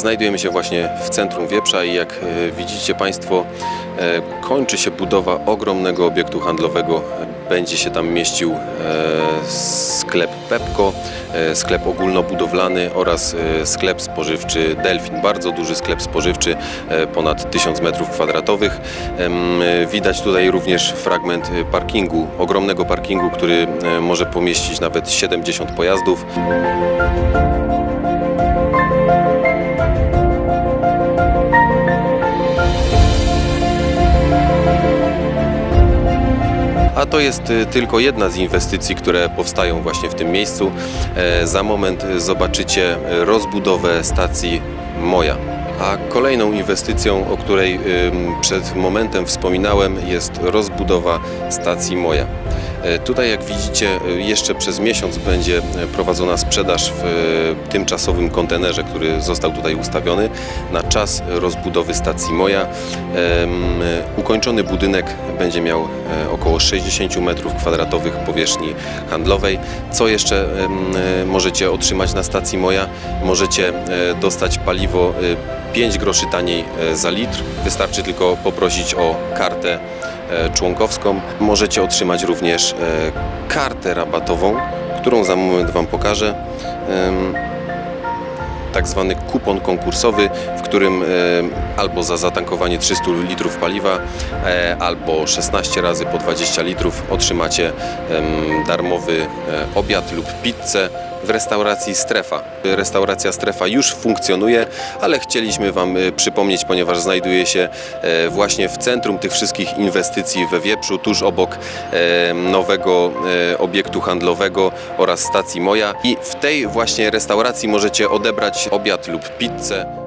Znajdujemy się właśnie w centrum Wieprza i jak e, widzicie Państwo, e, kończy się budowa ogromnego obiektu handlowego. Będzie się tam mieścił e, sklep Pepko, sklep ogólnobudowlany oraz sklep spożywczy Delfin. Bardzo duży sklep spożywczy, ponad 1000 metrów kwadratowych. Em, e, Widać tutaj również fragment parkingu, ogromnego parkingu, który może pomieścić nawet 70 pojazdów. To jest y, tylko jedna z inwestycji, które powstają właśnie w tym miejscu. E, Za moment zobaczycie rozbudowę stacji Moja. A kolejną inwestycją, o której przed momentem wspominałem, jest rozbudowa stacji Moja. E, Tutaj, jak widzicie, y, jeszcze przez miesiąc będzie e, prowadzona sprzedaż w e, tymczasowym kontenerze, który został tutaj ustawiony na czas rozbudowy stacji Moja. E, Ukończony budynek będzie miał e, około 60 m2 powierzchni handlowej. Co jeszcze e, możecie otrzymać na stacji Moja? Możecie e, dostać paliwo e, 5 groszy taniej e, za litr. Wystarczy tylko poprosić o kartę e, członkowską. Możecie otrzymać również e, kartę rabatową, którą za moment Wam pokażę. Tak zwany kupon konkursowy, w którym e, albo za zatankowanie 300 litrów paliwa, e, albo 16 razy po 20 litrów otrzymacie darmowy e, obiad lub pizzę w restauracji Strefa. Restauracja Strefa już funkcjonuje, ale chcieliśmy Wam przypomnieć, ponieważ znajduje się właśnie w centrum tych wszystkich inwestycji we Wieprzu, tuż obok nowego obiektu handlowego oraz stacji Moja. I w tej właśnie restauracji możecie odebrać obiad lub pizzę